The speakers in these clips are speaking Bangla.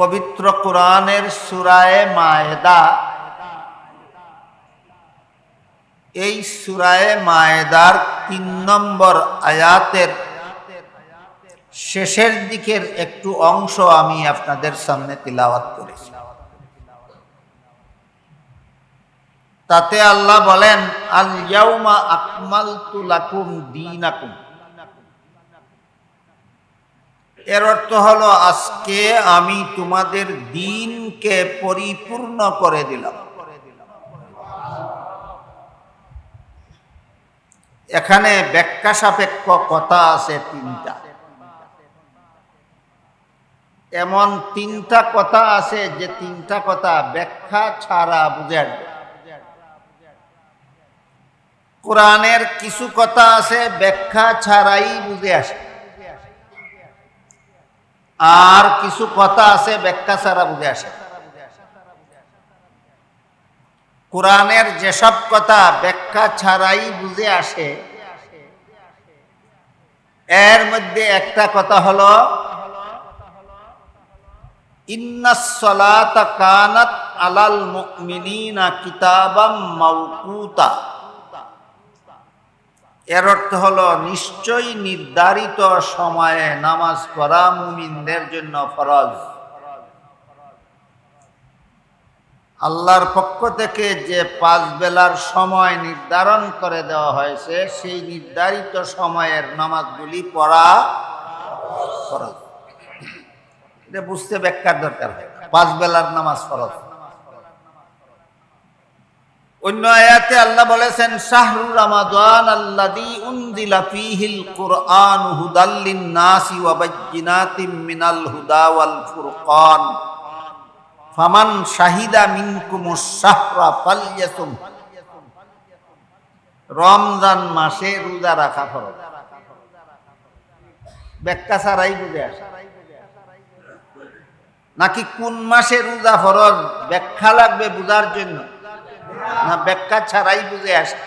পবিত্র কোরআনের সুরায় মায়েদা। এই সুরায় মায়েদার তিন নম্বর আয়াতের শেষের দিকের একটু অংশ আমি আপনাদের সামনে তিলাওয়াত করেছি। তাতে আল্লাহ বলেন আল ইয়াউমা আকমালতু লাকুম দীনাকুম। এর অর্থ হলো, আজকে আমি তোমাদের দিনকে পরিপূর্ণ করে দিলাম। এখানে ব্যাখ্যা সাপেক্ষ কথা আছে তিনটা। এমন তিনটা কথা আছে যে তিনটা কথা ব্যাখ্যা ছাড়া বুঝে আসবে কোরআনের কিছু কথা আছে, ব্যাখ্যা ছাড়াই বুঝে আসে আর কিছু কথা আছে, ব্যাখ্যা ছাড়া বুঝে আসে। কোরআনের যেসব কথা ব্যাখ্যা ছাড়াই বুঝে আসে, এর মধ্যে একটা কথা হলো ইন্নাসসালাতা কানাত আলাল মুমিনিনা কিতাবাম মাওকুতা। এর অর্থ হলো, নিশ্চয়ই নির্ধারিত সময়ে নামাজ পড়া মুমিনদের জন্য ফরজ। আল্লাহর পক্ষ থেকে যে পাঁচ বেলার সময় নির্ধারণ করে দেওয়া হয়েছে, সেই নির্ধারিত সময়ের নামাজগুলি পড়া ফরজ। এটা বুঝতে ব্যাখ্যার দরকার হয়। পাঁচ বেলার নামাজ ফরজ। অন্য আয়াতে আল্লাহ বলেছেন, শাহরু রমাদান আল্লাযী উনজিলা ফীহিল কুরআন হুদাল্লিন নাসি ওয়া বায়্যিনাতিম মিনাল হুদা ওয়াল ফুরকান। ফামান শাহিদা মিনকুমুশ শাহরা ফালইয়াসুম। রমজান মাসে রোজা রাখা ফরজ। ব্যাখ্যা ছাড়াই বুঝে আসে। নাকি কোন মাসে রোজা ফরজ? ব্যাখ্যা লাগবে বুঝার জন্য। না ব্যাখ্যা ছাড়াই বুঝে আসে।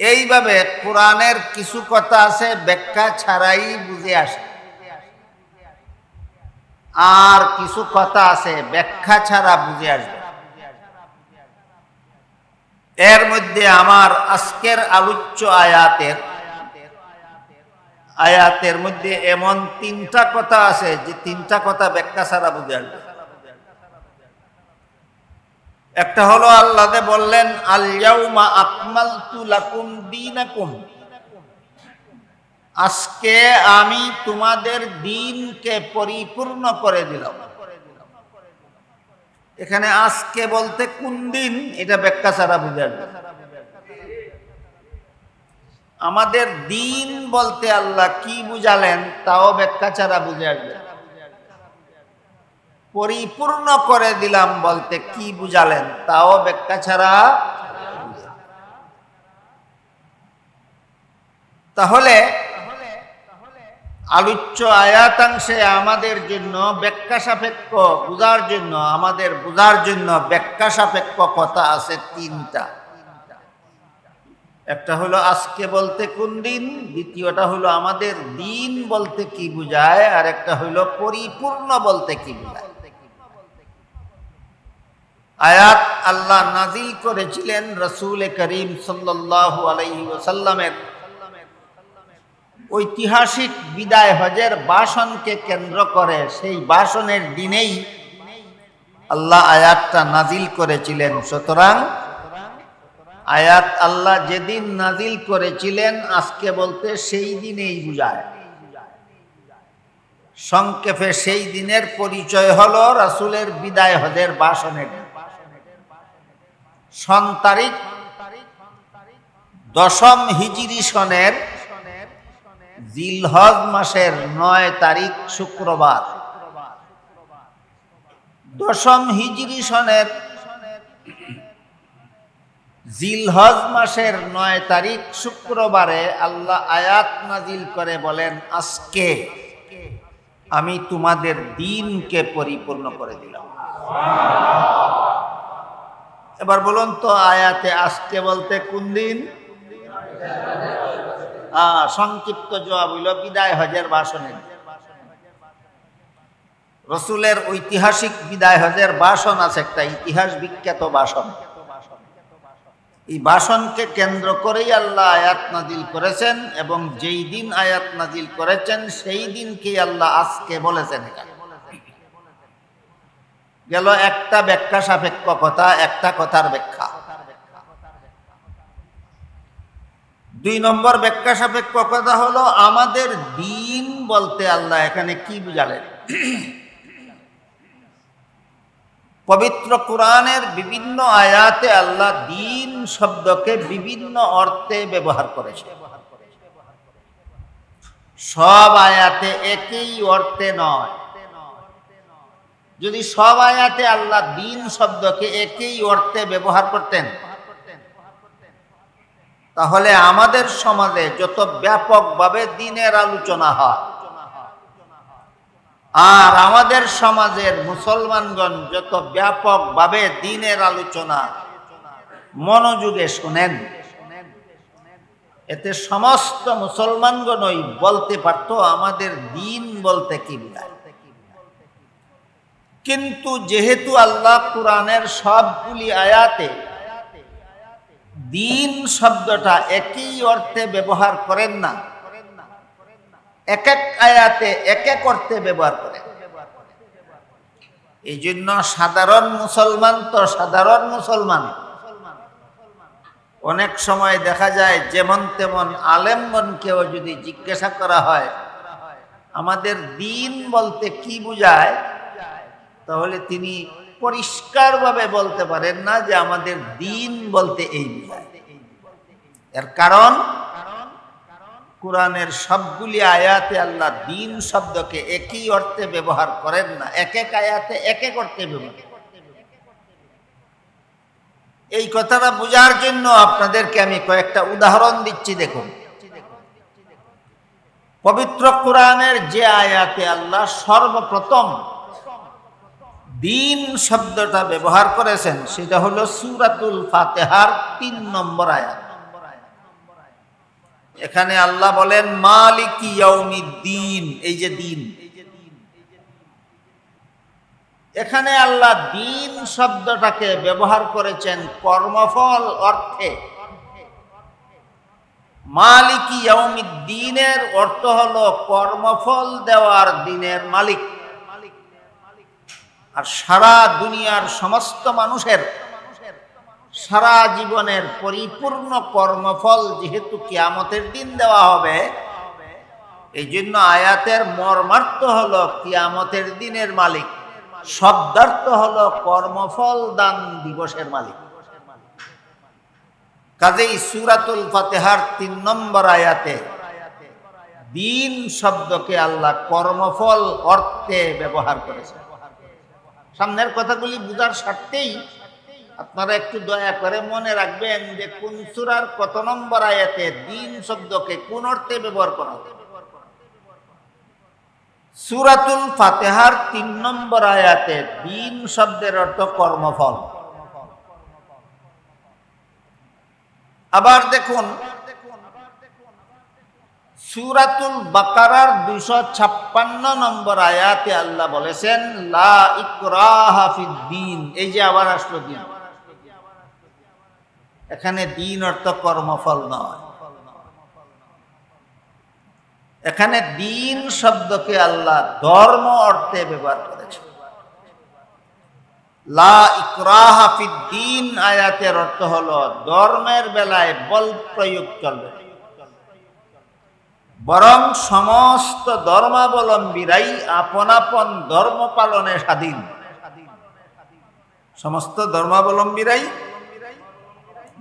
এইভাবে কোরআনের কিছু কথা আছে, ব্যাখ্যা ছাড়াই বুঝে আসে। আর কিছু কথা আছে, ব্যাখ্যা ছাড়া বুঝে আসবে। এর মধ্যে আমার আজকের আলোচ্য আয়াতের আয়াতের মধ্যে এমন তিনটা কথা আছে, যে তিনটা কথা ব্যাখ্যা ছাড়া বুঝে আসবে। একটা হলো আল্লাহ বললেন আলিয়াউমা আকমালতু লাকুম দীনাকুম। আজকে আমি তোমাদের দিনকে পরিপূর্ণ করে দিলাম। এখানে আজকে বলতে কোন দিন, এটা ব্যাখ্যা ছাড়া বুঝে আসবে আমাদের দিন বলতে আল্লাহ কি বুঝালেন, তাও ব্যাখ্যা ছাড়া বুঝে আসবে পরিপূর্ণ করে দিলাম বলতে কি বুঝালেন? তাও ব্যাখ্যা ছাড়া তাহলে আলোচ্য আয়াতাংশে আমাদের জন্য ব্যাখ্যা সাপেক্ষ বুঝার জন্য, আমাদের বুঝার জন্য ব্যাখ্যা সাপেক্ষ কথা আছে তিনটা। একটা হলো আজকে বলতে কোন দিন, দ্বিতীয়টা হলো আমাদের দিন বলতে কি বুঝায় আর একটা হলো পরিপূর্ণ বলতে কি বুঝায়। আয়াত আল্লাহ নাজিল করেছিলেন রসুল করিম সাল্লাল্লাহু আলাইহি ওয়াসাল্লামের। ঐতিহাসিক বিদায় হজের বাসনকে কেন্দ্র করে সেই বাসনের দিনেই আল্লাহ আয়াতটা নাজিল করেছিলেন। সুতরাং আয়াত আল্লাহ যেদিন নাজিল করেছিলেন, আজকে বলতে সেই দিনেই বুঝায়। সংক্ষেপে সেই দিনের পরিচয় হলো রাসুলের বিদায় হজের বাসনের সন তারিখ দশম হিজিরি সনের জিলহজ মাসের নয় তারিখ শুক্রবার। দশম হিজরি সনের জিলহজ মাসের নয় তারিখ শুক্রবারে আল্লাহ আয়াত নাজিল করে বলেন, আজকে আমি তোমাদের দিনকে পরিপূর্ণ করে দিলাম। এবার বলুন তো আয়াতে আজকে বলতে কোন দিন? সংক্ষিপ্ত জবাব হইল বিদায় হজের ভাষণের রসুলের ঐতিহাসিক বিদায় হজের ভাষণ আছে একটা ইতিহাস বিখ্যাত ভাষণ এই ভাষণকে কেন্দ্র করেই আল্লাহ আয়াত নাজিল করেছেন এবং যেই দিন আয়াত নাজিল করেছেন সেই দিনকেই আল্লাহ আজকে বলেছেন এখানে গেল একটা ব্যাখ্যা সাপেক্ষ কথা, একটা কথার ব্যাখ্যা। দুই নম্বর ব্যাখ্যা সাপেক্ষ কথা হলো, আমাদের দিন বলতে আল্লাহ এখানে কি বুঝালেন? পবিত্র কোরআনের বিভিন্ন আয়াতে আল্লাহ দিন শব্দকে বিভিন্ন অর্থে ব্যবহার করেছে। সব আয়াতে একই অর্থে নয়। যদি সব আয়াতে আল্লাহ দিন শব্দকে একই অর্থে ব্যবহার করতেন, তাহলে আমাদের সমাজে যত ব্যাপকভাবে দিনের আলোচনা হয়, আর আমাদের সমাজের মুসলমানগণ যত ব্যাপকভাবে দিনের আলোচনা মনোযোগে শোনেন, এতে সমস্ত মুসলমানগণই বলতে পারতো আমাদের দিন বলতে কি বোঝায়। কিন্তু যেহেতু আল্লাহ কোরআনের সবগুলি আয়াতে দিন শব্দটা একই অর্থে ব্যবহার করেন না, এক এক আয়াতে এক এক অর্থে ব্যবহার করেন। এই জন্য সাধারণ মুসলমান তো সাধারণ মুসলমান। অনেক সময় দেখা যায় যেমন তেমন আলেমগণকেও যদি জিজ্ঞাসা করা হয়, আমাদের দিন বলতে কি বুঝায়? তাহলে তিনি পরিষ্কারভাবে বলতে পারেন না যে আমাদের দিন বলতে এই এর কারণ, কোরআনের সবগুলি আয়াতে আল্লাহ দিন শব্দকে একই অর্থে ব্যবহার করেন না, এক এক আয়াতে এক এক অর্থে ব্যবহার এই কথাটা বোঝার জন্য আপনাদেরকে আমি কয়েকটা উদাহরণ দিচ্ছি, দেখুন। পবিত্র কোরআনের যে আয়াতে আল্লাহ সর্বপ্রথম দিন শব্দটা ব্যবহার করেছেন, সেটা হলো সুরাতুল ফাতেহার তিন নম্বর আয়াত। এখানে আল্লাহ বলেন, মালিকি দিন এই যে দিন। এখানে আল্লাহ দিন শব্দটাকে ব্যবহার করেছেন কর্মফল অর্থে। মালিকি দিনের অর্থ হলো কর্মফল দেওয়ার দিনের মালিক। আর সারা দুনিয়ার সমস্ত মানুষের সারা জীবনের পরিপূর্ণ কর্মফল যেহেতু কিয়ামতের দিন দেওয়া হবে এই জন্য আয়াতের মর্মার্থ হলো কিয়ামতের দিনের মালিক, শব্দার্থ হলো কর্মফল দান দিবসের মালিক। কাজেই সুরাতুল ফাতেহার তিন নম্বর আয়াতে দিন শব্দকে আল্লাহ কর্মফল অর্থে ব্যবহার করেছে সামনের কথাগুলি বুঝার স্বার্থেই আপনারা একটু দয়া করে মনে রাখবেন যে কোন সুরার কত নম্বর আয়াতে দিন শব্দকে কোন অর্থে ব্যবহার করা সুরাতুল ফাতেহার তিন নম্বর আয়াতে দিন শব্দের অর্থ কর্মফল। আবার দেখুন সুরাতুল বাকারার দুশো ছাপ্পান্ন নম্বর আয়াতে আল্লাহ বলেছেন, লা দিন। এই যে আবার আসলো দিন। এখানে দিন অর্থ কর্মফল নয়। এখানে দিন শব্দকে আল্লাহ ধর্ম অর্থে ব্যবহার করেছে লা দিন আয়াতের অর্থ হলো, ধর্মের বেলায় বল প্রয়োগ চলবে। বরং সমস্ত ধর্মাবলম্বীরাই আপন আপন ধর্ম পালনে স্বাধীন। সমস্ত ধর্মাবলম্বীরাই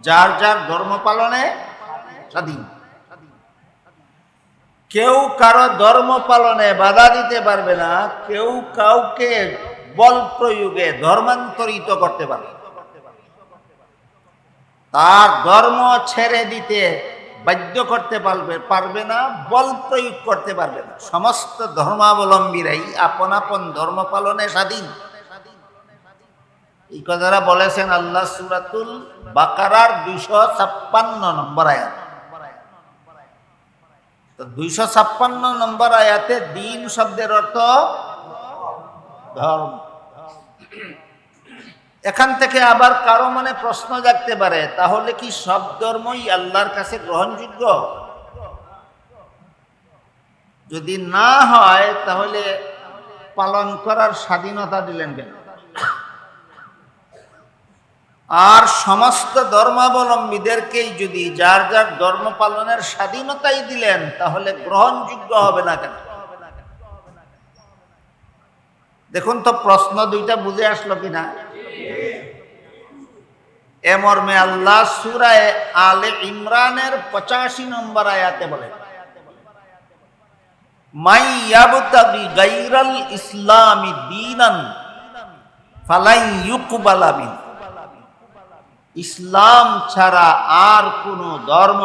যার যার ধর্ম পালনে স্বাধীন। কেউ কারও ধর্ম পালনে বাধা দিতে পারবে না, কেউ কাউকে বল প্রয়োগে ধর্মান্তরিত করতে পারবে তার ধর্ম ছেড়ে দিতে বাধ্য করতে পারবে পারবে না, বল প্রয়োগ করতে পারবে না। সমস্ত ধর্মাবলম্বীরাই আপন আপন ধর্ম পালনে স্বাধীন। এই কথাটা বলেছেন আল্লাহ সুরাতুল বাকারার দুইশো ছাপ্পান্ন নম্বর আয়াত। তো দুইশো ছাপ্পান্ন নম্বর আয়াতে দিন শব্দের অর্থ ধর্ম। এখান থেকে আবার কারও মনে প্রশ্ন জাগতে পারে, তাহলে কি সব ধর্মই আল্লাহর কাছে গ্রহণযোগ্য? যদি না হয়, তাহলে পালন করার স্বাধীনতা দিলেন কেন? আর সমস্ত ধর্মাবলম্বীদেরকেই যদি যার যার ধর্ম পালনের স্বাধীনতাই দিলেন, তাহলে গ্রহণযোগ্য হবে না কেন? দেখুন তো প্রশ্ন দুইটা বুঝে আসলো কিনা? এ মর্মে আল্লাহ সুরায় আলে ইমরানের পঁচাশি নম্বর আয়াতে বলেন মাই ইয়াবতাগি গাইরাল ইসলামি দীনান ফালাই ইসলাম ছাড়া আর কোন ধর্ম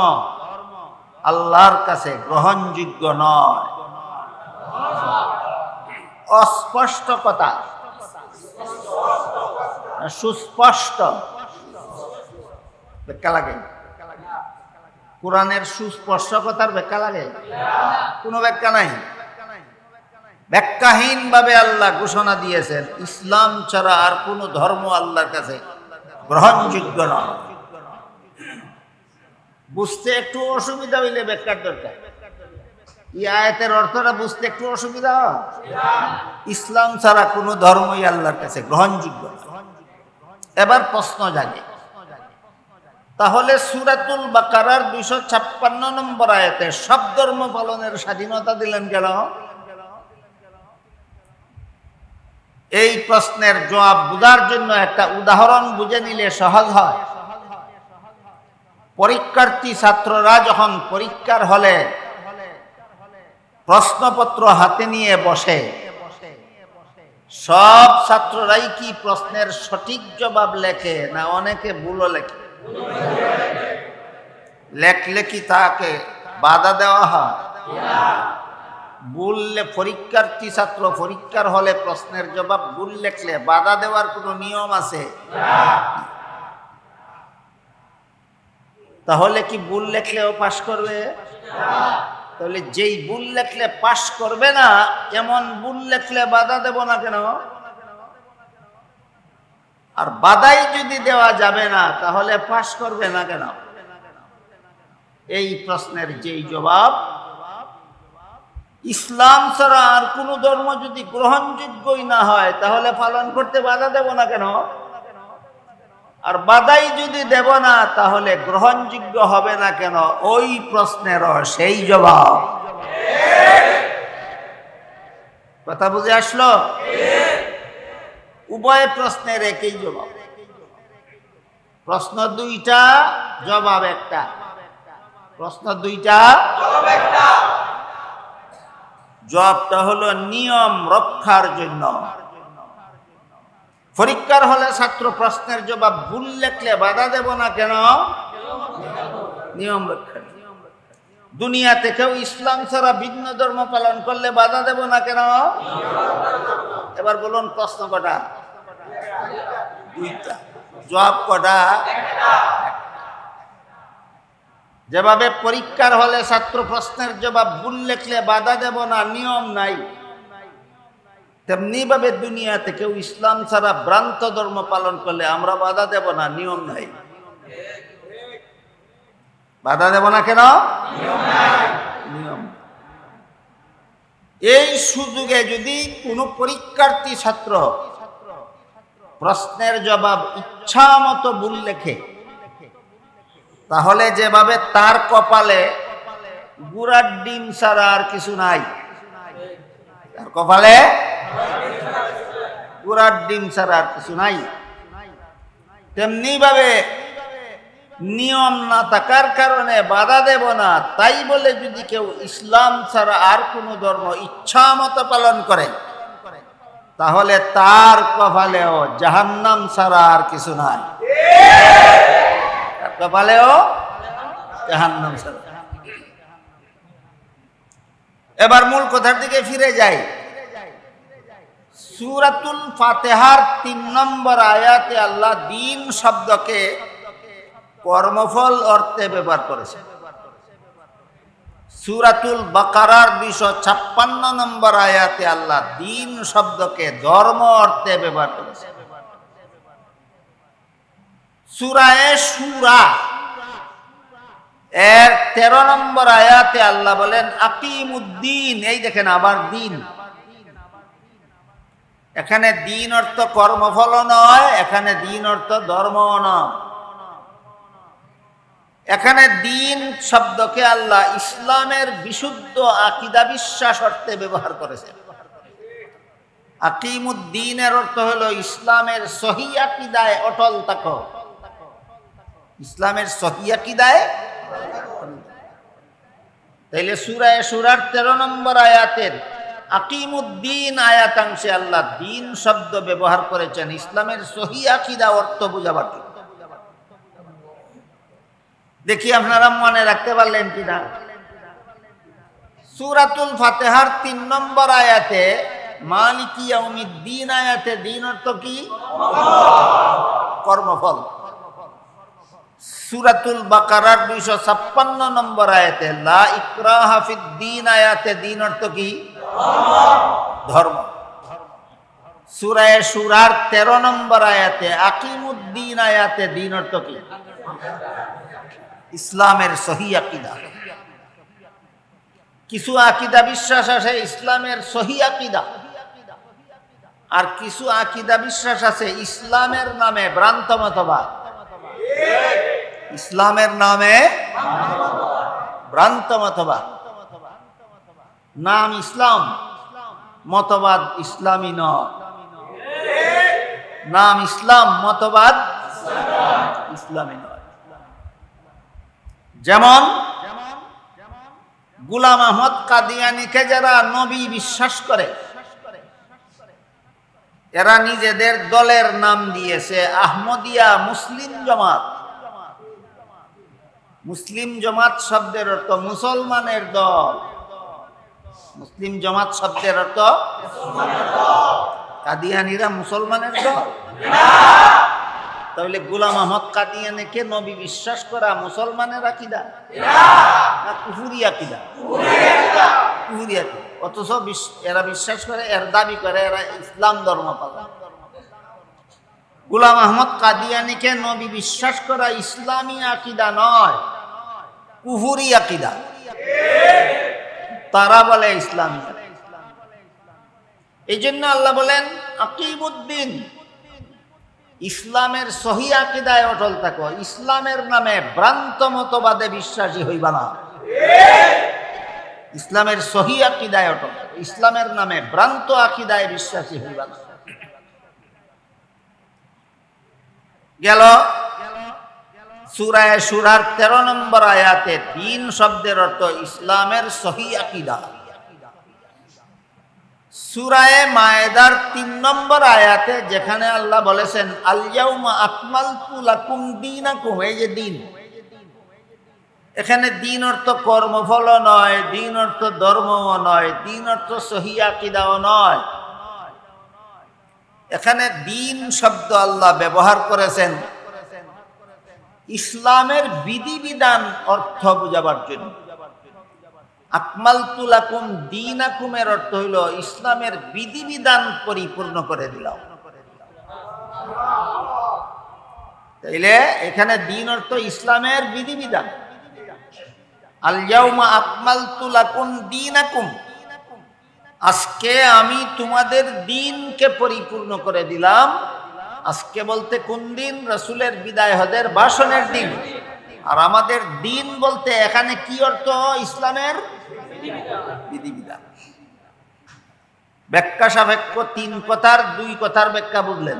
আল্লাহর কাছে গ্রহণযোগ্য নয়। অস্পষ্ট কথা, সুস্পষ্ট। ব্যাখ্যা লাগে? কোরআনের সুস্পষ্ট কথার ব্যাখ্যা লাগে? কোনো ব্যাখ্যা নাই। ব্যাখ্যাহীন ভাবে আল্লাহ ঘোষণা দিয়েছেন, ইসলাম ছাড়া আর কোন ধর্ম আল্লাহর কাছে গ্রহণযোগ্য নয়। বুঝতে একটু অসুবিধা হইলে ব্যাখ্যার দরকার। এই আয়াতের অর্থটা বুঝতে একটু অসুবিধা ইসলাম ছাড়া কোনো ধর্মই আল্লাহর কাছে গ্রহণযোগ্য এবার প্রশ্ন জাগে। তাহলে সুরাতুল বাকারার দুইশো ছাপ্পান্ন নম্বর আয়াতে সব ধর্ম পালনের স্বাধীনতা দিলেন কেন? এই প্রশ্নের জবাব বোঝার জন্য একটা উদাহরণ বুঝে নিলে সহজ হয়। পরীক্ষার্থী ছাত্ররা যখন পরীক্ষার হলে প্রশ্নপত্র হাতে নিয়ে বসে, সব ছাত্ররাই কি প্রশ্নের সঠিক জবাব লেখে না অনেকে ভুলও লেখে? লেখলে কি তাকে বাধা দেওয়া হয়? বললে পরীক্ষার্থী ছাত্র, পরীক্ষার হলে প্রশ্নের জবাব ভুল লেখলে বাধা দেওয়ার কোনো নিয়ম আছে? তাহলে কি ভুল লেখলেও পাশ করবে? তাহলে যেই ভুল লেখলে পাশ করবে না, এমন ভুল লেখলে বাধা দেব না কেন? আর বাধাই যদি দেওয়া যাবে না, তাহলে পাশ করবে না কেন? এই প্রশ্নের যেই জবাব, ইসলাম ছাড়া আর কোন ধর্ম যদি গ্রহণযোগ্যই না হয়, তাহলে পালন করতে বাধা দেব না কেন? আর বাধাই যদি দেব না, তাহলে গ্রহণযোগ্য হবে না কেন? ওই প্রশ্নেরও সেই জবাব। কথা বুঝে আসলো? উভয় প্রশ্নের একই জবাব। প্রশ্ন দুইটা, জবাব একটা। প্রশ্ন দুইটা জবাবটা হলো নিয়ম রক্ষার জন্য। পরীক্ষার হলে ছাত্র প্রশ্নের জবাব ভুল লেখলে বাধা দেব না কেন? নিয়ম রক্ষা দুনিয়া থেকেও ইসলাম ছাড়া ভিন্ন ধর্ম পালন করলে বাধা দেব না কেন? এবার বলুন প্রশ্ন কটা? দুইটা। জবাব কটা? যেভাবে পরীক্ষার হলে ছাত্র প্রশ্নের জবাব ভুল লেখলে বাধা দেব না, নিয়ম নাই। তেমনি ভাবে দুনিয়াতে কেউ ইসলাম ছাড়া ভ্রান্ত ধর্ম পালন করলে আমরা বাধা দেব না, নিয়ম নাই। বাধা দেব না কেন? নিয়ম। এই সুযোগে যদি কোনো পরীক্ষার্থী ছাত্র প্রশ্নের জবাব ইচ্ছা মতো ভুল লেখে, তাহলে যেভাবে তার কপালে গুড়ার ডিম ছাড়া আর কিছু নাই। তার কপালে গুড়ার ডিম ছাড়া আর কিছু নাই। তেমনি ভাবে নিয়ম না থাকার কারণে বাধা দেব না। তাই বলে যদি কেউ ইসলাম ছাড়া আর কোনো ধর্ম ইচ্ছা মতো পালন করে, তাহলে তার কপালেও জাহান্নাম ছাড়া আর কিছু নাই। কপালেও জাহান্নাম ছাড়া। এবার মূল কথার দিকে ফিরে যাই। সুরাতুল ফাতেহার তিন নম্বর আয়াতে আল্লাহ দিন শব্দকে কর্মফল অর্থে ব্যবহার করেছে। সুরাতুল বাকারার দুইশো ছাপ্পান্ন নম্বর আয়াতে আল্লাহ দিন শব্দকে ধর্ম অর্থে ব্যবহার করেছে। সুরায়ে সুরা। এর তেরো নম্বর আয়াতে আল্লাহ বলেন, আকিমুদ্দিন এই দেখেন আবার দিন। এখানে দিন অর্থ কর্মফল নয়, এখানে দিন অর্থ ধর্ম নয়। এখানে দিন শব্দকে আল্লাহ ইসলামের বিশুদ্ধ আকিদা বিশ্বাস অর্থে ব্যবহার করেছে। আকিমুদ্দিনের অর্থ হলো ইসলামের সহি আকিদায় অটল থাকো। ইসলামের সহি আকিদায় তাইলে সুরায় সুরার তেরো নম্বর আয়াতের আকিমুদ্দিন আয়াতাংশে আল্লাহ দিন শব্দ ব্যবহার করেছেন। ইসলামের সহি আকিদা অর্থ বুঝাবার জন্য। দেখি আপনারা মনে রাখতে পারলেন কিনা? সুরাতুল ফাতেহার তিন নম্বর আয়াতে, মালিকি দিন আয়াতে, দিন অর্থ কি? কর্মফল। সুরাতুল বাকারার দুইশো ছাপ্পান্ন নম্বর আয়াতে, লা ইকরাহা দিন আয়াতে, দিন অর্থ কি? ধর্ম। সুরায় সুরার তেরো নম্বর আয়াতে, আকিমুদ্দিন আয়াতে, দিন অর্থ কি? ইসলামের সহি আকিদা। কিছু আকিদা বিশ্বাস আছে, ইসলামের সহি আকিদা। আর কিছু আকিদা বিশ্বাস আছে, ইসলামের নামে ভ্রান্ত মতবাদ। ইসলামের নামে ভ্রান্ত মতবাদ। নাম ইসলাম, মতবাদ ইসলামী নাম ইসলাম, মতবাদ ইসলামী যেমন গুলাম আহমদ কাদিয়ানিকে যারা নবী বিশ্বাস করে এরা নিজেদের দলের নাম দিয়েছে আহমদিয়া মুসলিম জমাত। মুসলিম জমাত শব্দের অর্থ মুসলমানের দল। মুসলিম জমাত শব্দের অর্থ কাদিয়ানিরা মুসলমানের দল। তাহলে গুলাম আহমদ কাদিয়ানিকে নবী বিশ্বাস করা মুসলমানের আকিদা? না কুহুরি আকিদা। কুহুরি আকিদা। অথচ এরা বিশ্বাস করে এর দাবি করে এরা ইসলাম ধর্ম পালন গুলাম আহমদ কাদিয়ানিকে নবী বিশ্বাস করা ইসলামী আকিদা নয় কুহুরি আকিদা। তারা বলে ইসলামী। এই জন্য আল্লাহ বলেন আকিবুদ্দিন ইসলামের সহি আকিদায় অটল থাকো। ইসলামের নামে ভ্রান্ত মতবাদে বিশ্বাসী হইবা না। ইসলামের সহি আকিদায় অটল থাকো। ইসলামের নামে ভ্রান্ত আকিদায় বিশ্বাসী হইবা না। গেল সুরায় সুরার তেরো নম্বর আয়াতে তিন শব্দের অর্থ ইসলামের সহি আকিদা। সুরায় মায়েদার তিন নম্বর আয়াতে যেখানে আল্লাহ বলেছেন আলিয়াউমা আকমাল এই যে দিন। এখানে দিন অর্থ কর্মফল নয়, দিন অর্থ ধর্মও নয়, দিন অর্থ সহি আকিদাও নয়। এখানে দিন শব্দ আল্লাহ ব্যবহার করেছেন ইসলামের বিধিবিধান অর্থ বুঝাবার জন্য। আকমাল তুলাকুম দিন আকুমের অর্থ হইল ইসলামের বিধিবিধান পরিপূর্ণ করে দিলাম তাইলে এখানে দিন অর্থ ইসলামের বিধিবিধান। আলিয়াউমা আকমাল তুলাকুম দিন আকুম আজকে আমি তোমাদের দিনকে পরিপূর্ণ করে দিলাম। আজকে বলতে কোন দিন? রসুলের বিদায় হদের ভাষণের দিন। আর আমাদের দিন বলতে এখানে কি অর্থ? ইসলামের বিধিবিধান। ব্যাখ্যা সাপেক্ষ তিন কথার, দুই কথার ব্যাখ্যা বুঝলেন।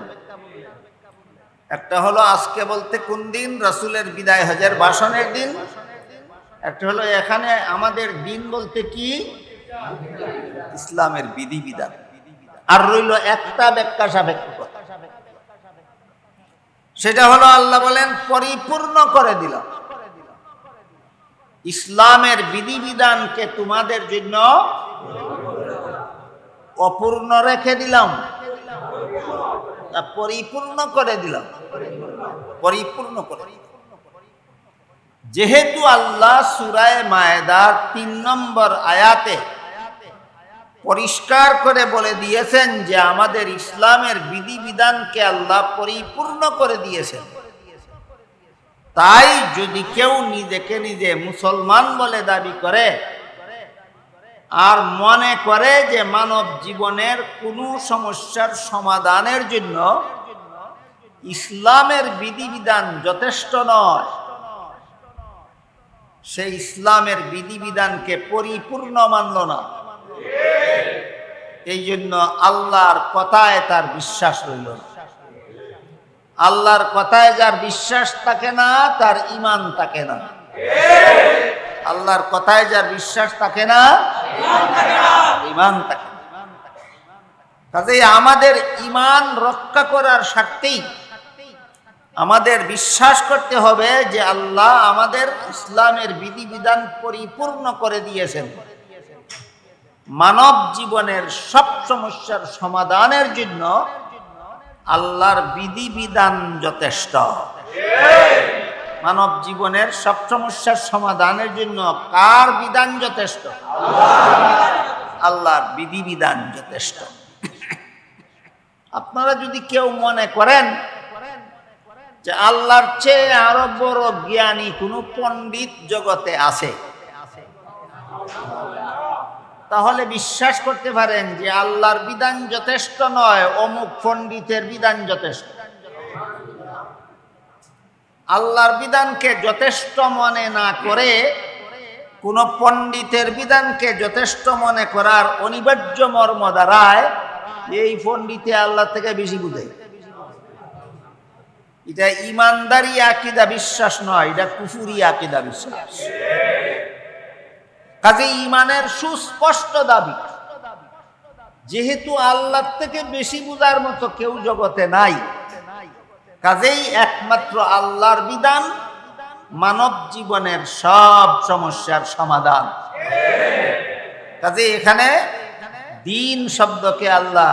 একটা হলো আজকে বলতে কোন দিন? রসুলের বিদায় দিন। একটা হলো এখানে আমাদের দিন বলতে কি? ইসলামের বিধিবিধান। আর রইল একটা ব্যাখ্যা সাপেক্ষ। কথা সেটা হলো আল্লাহ বলেন, পরিপূর্ণ করে দিল ইসলামের বিধিবিধানকে তোমাদের জন্য অপূর্ণ রেখে দিলাম। পরিপূর্ণ করে দিলাম। পরিপূর্ণ করে যেহেতু আল্লাহ সুরায় মায়েদার তিন নম্বর আয়াতে পরিষ্কার করে বলে দিয়েছেন যে আমাদের ইসলামের বিধিবিধানকে আল্লাহ পরিপূর্ণ করে দিয়েছেন। তাই যদি কেউ নিজেকে নিজে মুসলমান বলে দাবি করে আর মনে করে যে মানব জীবনের কোনো সমস্যার সমাধানের জন্য ইসলামের বিধিবিধান যথেষ্ট নয়, সে ইসলামের বিধিবিধানকে পরিপূর্ণ মানল না। এই জন্য আল্লাহর কথায় তার বিশ্বাস রইল না। আল্লাহর কথায় যার বিশ্বাস থাকে না, তার ইমান থাকে না আল্লাহর কথায় যার বিশ্বাস থাকে না ইমান থাকে। কাজেই আমাদের ইমান রক্ষা করার স্বার্থেই আমাদের বিশ্বাস করতে হবে যে আল্লাহ আমাদের ইসলামের বিধিবিধান পরিপূর্ণ করে দিয়েছেন মানব জীবনের সব সমস্যার সমাধানের জন্য আল্লাহর বিধিবিধান যথেষ্ট। মানব জীবনের সব সমস্যার সমাধানের জন্য কার বিধান যথেষ্ট? আল্লাহর বিধিবিধান যথেষ্ট। আপনারা যদি কেউ মনে করেন যে আল্লাহর চেয়ে আরও বড় জ্ঞানী কোনো পণ্ডিত জগতে আছে তাহলে বিশ্বাস করতে পারেন যে আল্লাহর বিধান যথেষ্ট নয়, অমুক পণ্ডিতের বিধান যথেষ্ট। আল্লাহর বিধানকে যথেষ্ট মনে না করে, কোন পণ্ডিতের বিধানকে যথেষ্ট মনে করার অনিবার্য মর্ম দ্বারায় এই পণ্ডিতে আল্লাহ থেকে বেশি বুঝে। এটা ইমানদারি আকিদা বিশ্বাস নয়, এটা কুফুরি আকিদা বিশ্বাস। কাজে ইমানের সুস্পষ্ট দাবি, যেহেতু আল্লাহ থেকে বেশি বুঝার মতো কেউ জগতে নাই, কাজেই একমাত্র আল্লাহর বিধান মানব জীবনের সব সমস্যার সমাধান। কাজে এখানে দিন শব্দকে আল্লাহ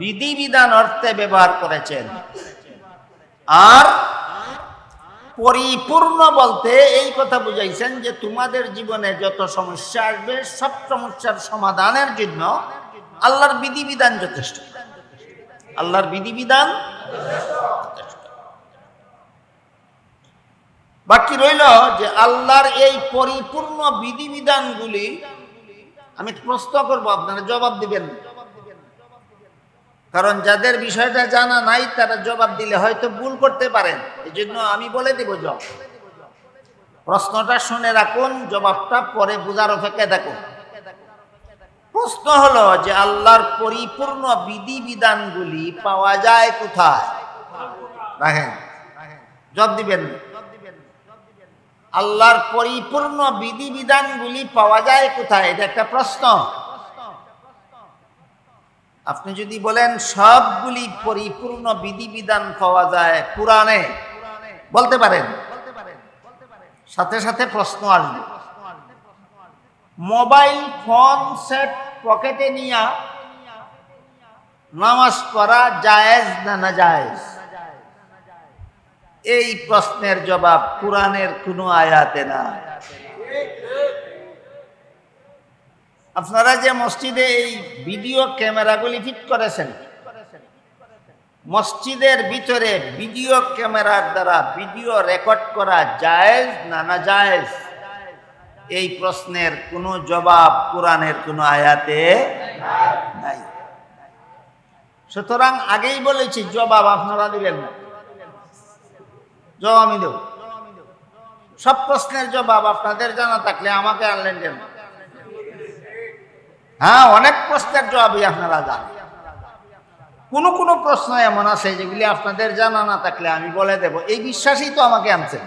বিধিবিধান অর্থে ব্যবহার করেছেন। আর পরিপূর্ণ বলতে এই কথা বুঝাইছেন যে তোমাদের জীবনে যত সমস্যা আসবে, সব সমস্যার সমাধানের জন্য আল্লাহর বিধিবিধান যথেষ্ট। আল্লাহর বিধিবিধান বাকি রইল যে আল্লাহর এই পরিপূর্ণ বিধিবিধানগুলি আমি প্রশ্ন করব, আপনারা জবাব দিবেন। কারণ যাদের বিষয়টা জানা নাই, তারা জবাব দিলে হয়তো ভুল করতে পারেন। এই জন্য আমি বলে দেব জবাব। প্রশ্নটা শুনে রাখুন, জবাবটা পরে বোঝার অপেক্ষায় দেখুন। প্রশ্ন হলো যে, আল্লাহর পরিপূর্ণ বিধিবিধানগুলি পাওয়া যায় কোথায়? জব দিবেন আল্লাহর পরিপূর্ণ বিধিবিধানগুলি পাওয়া যায় কোথায়? এটা একটা প্রশ্ন। আপনি যদি বলেন, সবগুলি পরিপূর্ণ বিধিবিধান পাওয়া যায় কোরআনে, বলতে পারেন। সাথে সাথে প্রশ্ন আসবে। মোবাইল, ফোন, সেট, পকেটে নিয়া নামাজ পড়া জায়েজ না না জায়েজ এই প্রশ্নের জবাব কোরআনের কোনো আয়াতে না। আপনারা যে মসজিদে এই ভিডিও ক্যামেরাগুলি ফিট করেছেন, মসজিদের ভিতরে ভিডিও ক্যামেরার দ্বারা ভিডিও রেকর্ড করা জায়েজ না না জায়েজ? এই প্রশ্নের কোনো জবাব কোরআনের কোনো আয়াতে নাই। সুতরাং আগেই বলেছি, জবাব আপনারা দিবেন না। জবাব আমি দেব। সব প্রশ্নের জবাব আপনাদের জানা থাকলে আমাকে আনলেন কেন? হ্যাঁ অনেক প্রশ্নের জবাবই আপনারা জানেন। কোনো কোনো প্রশ্ন এমন আছে যেগুলি আপনাদের জানা না থাকলে আমি বলে দেব। এই বিশ্বাসই তো আমাকে আনছে।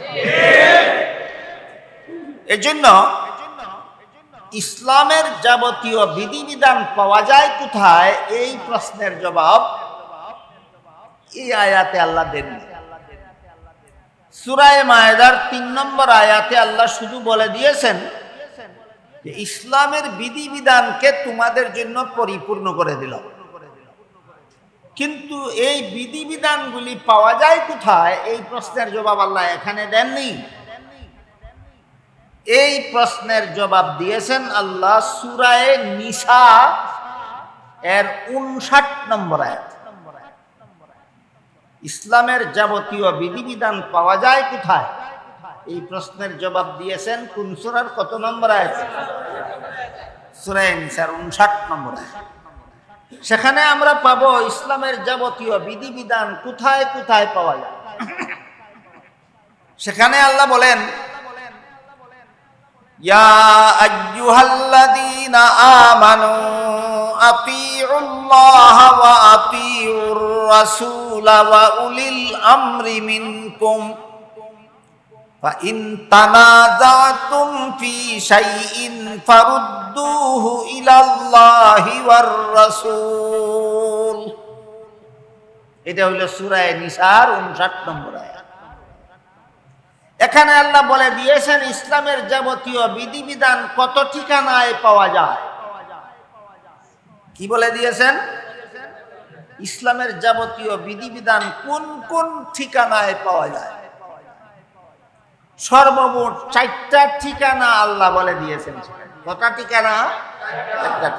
এজন্য ইসলামের যাবতীয় বিধিবিধান পাওয়া যায় কোথায়? এই প্রশ্নের জবাব এই আয়াতে আল্লাহ দেননি। সুরায় মায়েদার তিন নম্বর আয়াতে আল্লাহ শুধু বলে দিয়েছেন ইসলামের বিধিবিধানকে তোমাদের জন্য পরিপূর্ণ করে দিল। কিন্তু এই বিধিবিধানগুলি পাওয়া যায় কোথায়? এই প্রশ্নের জবাব আল্লাহ এখানে দেননি। এই প্রশ্নের জবাব দিয়েছেন আল্লাহ সুরায় নিসা এর উনষাট নম্বর আয়াত। ইসলামের যাবতীয় বিধিবিধান পাওয়া যায় কোথায়? এই প্রশ্নের জবাব দিয়েছেন কোন সুরার কত নম্বর নিসার উনষাট নম্বর সেখানে আমরা পাবো ইসলামের যাবতীয় বিধিবিধান কোথায় কোথায় পাওয়া যায়। সেখানে আল্লাহ বলেন, ইয়া আমানু উলিল আমরি মিনকুম। فإن تنازعتم في شيء فردوه إلى الله والرسول এটা হইল সূরায়ে নিসার 59 নম্বর আয়াত এখানে আল্লাহ বলে দিয়েছেন ইসলামের যাবতীয় বিধিবিধান কত ঠিকানায় পাওয়া যায় কি বলে দিয়েছেন ইসলামের যাবতীয় বিধিবিধান কোন কোন ঠিকানায় পাওয়া যায় সর্বমোট চারটা ঠিকানা আল্লাহ বলে দিয়েছেন কটা ঠিকানা? ঠিকানা।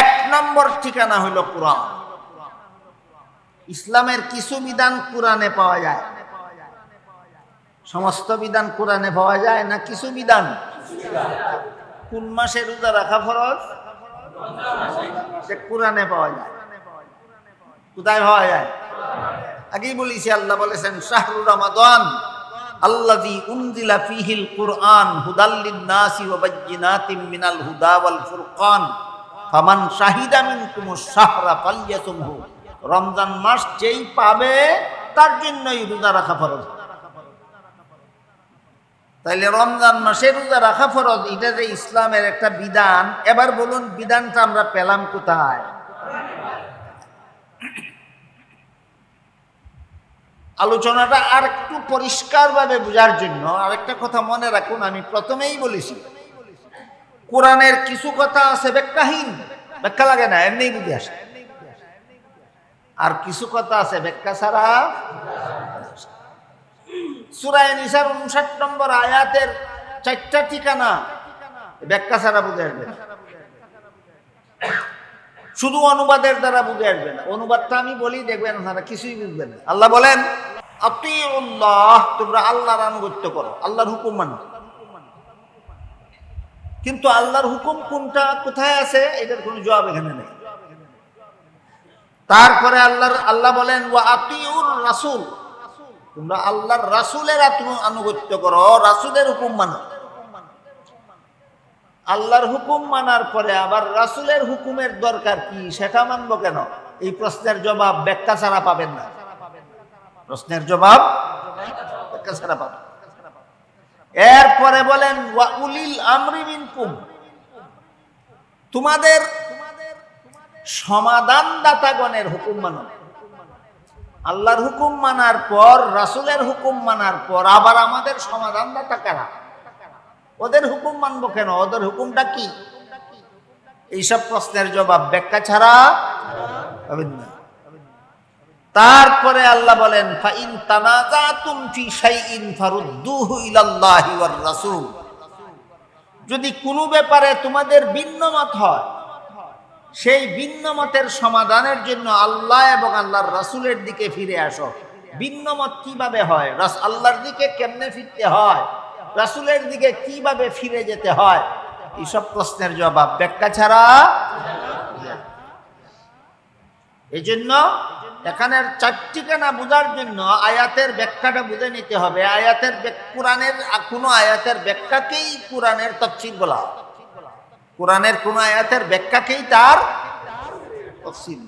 এক নম্বর ঠিকানা হইল কোরআন। ইসলামের কিছু বিধান কোরআনে পাওয়া যায়। সমস্ত বিধান কোরআনে পাওয়া যায় না কিছু বিধান? কোন মাসে রোজা রাখা ফরজ? কোরআনে পাওয়া যায়। কোথায় পাওয়া যায়? আগেই বলেছি, আল্লাহ বলেছেন ফীহিল কুরআন মিনাল ফুরকান। ফামান শাহিদা শাহরা রমজান মাস যেই পাবে, তার জন্যই রোজা রাখা ফরজ। তাইলে রমজান মাসে রোজা রাখা ফরজ, এটা যে ইসলামের একটা বিধান। এবার বলুন, বিধানটা আমরা পেলাম কোথায়? আলোচনাটা আর একটু পরিষ্কারভাবে বোঝার জন্য আরেকটা কথা মনে রাখুন, আমি প্রথমেই বলেছি, কোরআনের কিছু কথা আছে ব্যাখ্যাহীন, ব্যাখ্যা লাগে না এমনি বুঝে আসে আর কিছু কথা আছে ব্যাখ্যা ছাড়া সুরায় নিসার উনষাট নম্বর আয়াতের চারটা ঠিকানা ব্যাখ্যা ছাড়া বুঝে আসবে। শুধু অনুবাদের দ্বারা বুঝে আসবে না। অনুবাদটা আমি বলি, দেখবেন আপনারা কিছুই বুঝবেন না। আল্লাহ বলেন আপনি তোমরা আল্লাহর আনুগত্য করো। আল্লাহর হুকুম মানো। কিন্তু আল্লাহর হুকুম কোনটা, কোথায় আছে, এটার কোনো জবাব এখানে নেই। তারপরে আল্লাহর, আল্লাহ বলেন, ওয়া আতিউর রাসূল, তোমরা আল্লাহর রাসূলের আনুগত্য করো, রাসূলের হুকুম মানো। আল্লাহর হুকুম মানার পরে আবার রাসূলের হুকুমের দরকার কি, সেটা মানবো কেন? এই প্রশ্নের জবাব ব্যাখ্যা ছাড়া পাবেন না। প্রশ্নের জবাব ব্যাখ্যা ছাড়া পাবেন এরপরে বলেন উলিল তোমাদের সমাধানদাতাগণের হুকুম মানো। আল্লাহর হুকুম মানার পর, রাসুলের হুকুম মানার পর আবার আমাদের সমাধানদাতা কারা? ওদের হুকুম মানবো কেন? ওদের হুকুমটা কি? এইসব প্রশ্নের জবাব ব্যাখ্যা ছাড়া না। তারপরে আল্লাহ বলেন, ফাইন তানাজাতুম ফি শাইইন ফারুদ্দুহু ইলাল্লাহি ওয়ার যদি কোনো ব্যাপারে তোমাদের ভিন্ন মত হয়, সেই ভিন্ন মতের সমাধানের জন্য আল্লাহ এবং আল্লাহর রাসূলের দিকে ফিরে আসো। ভিন্ন মত কীভাবে হয়? আল্লাহর দিকে কেমনে ফিরতে হয়? রাসূলের দিকে কীভাবে ফিরে যেতে হয়? এইসব প্রশ্নের জবাব ব্যাখ্যা ছাড়া এই জন্য এখানের চারটিখানা বোঝার জন্য আয়াতের ব্যাখ্যাটা বুঝে নিতে হবে। আয়াতের কোরআনের কোনো আয়াতের ব্যাখ্যাকেই কোরআনের তফসিল বলা। কোরআনের কোন আয়াতের ব্যাখ্যাকেই তার তফসিল